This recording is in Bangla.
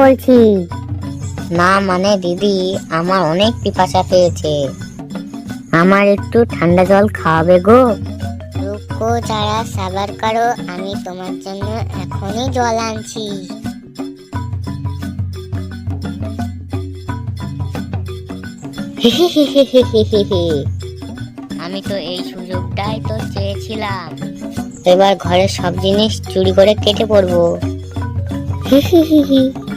বলছি। না মানে দিদি আমার অনেক পিপাসা পেয়েছে। আমার একটু ঠান্ডা জল খাওয়াবে গো। রুকো যারা সাবার করো আমি তোমার জন্য এখনই জল আনছি। আমি তো এই সুযোগটাই তো চেয়েছিলাম। এবার ঘরের সব জিনিস চুরি করে কেটে পড়ব